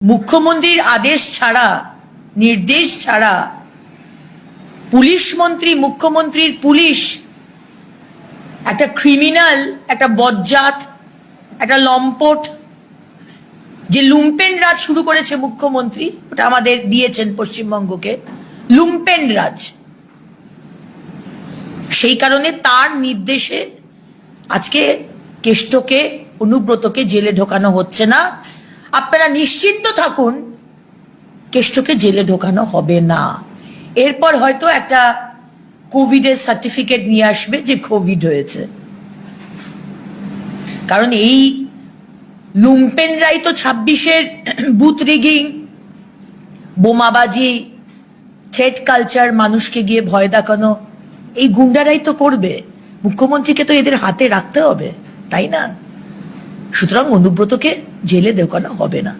মুখ্যমন্ত্রীর আদেশ ছাড়া, নির্দেশ ছাড়া পুলিশ মন্ত্রী, মুখ্যমন্ত্রীর পুলিশ, একটা ক্রিমিনাল একটা বজ্জাত, একটা লম্পট, যে লুম্পেন রাজ শুরু করেছে মুখ্যমন্ত্রী, ওটা আমাদের দিয়েছেন পশ্চিমবঙ্গকে, লুম্পেন রাজ। সেই কারণে তার নির্দেশে আজকে কেষ্টকে, অনুব্রতকে জেলে ঢোকানো হচ্ছে না। আপনারা নিশ্চিন্ত থাকুন, কেষ্টকে জেলে ঢোকানো হবে না। এরপর হয়তো একটা কোভিডের সার্টিফিকেট নিয়ে আসবে যে কোভিড হয়েছে। কারণ এই লুম্পেনরাই তো ছাব্বিশের বুথ রিগিং, বোমাবাজি থ্রেড কালচার, মানুষকে গিয়ে ভয় দেখানো, এই গুন্ডারাই তো করবে। মুখ্যমন্ত্রীকে তো এদের হাতে রাখতে হবে, তাই না? সুতরাং অনুব্রতকে জেলে দেখানো হবে না।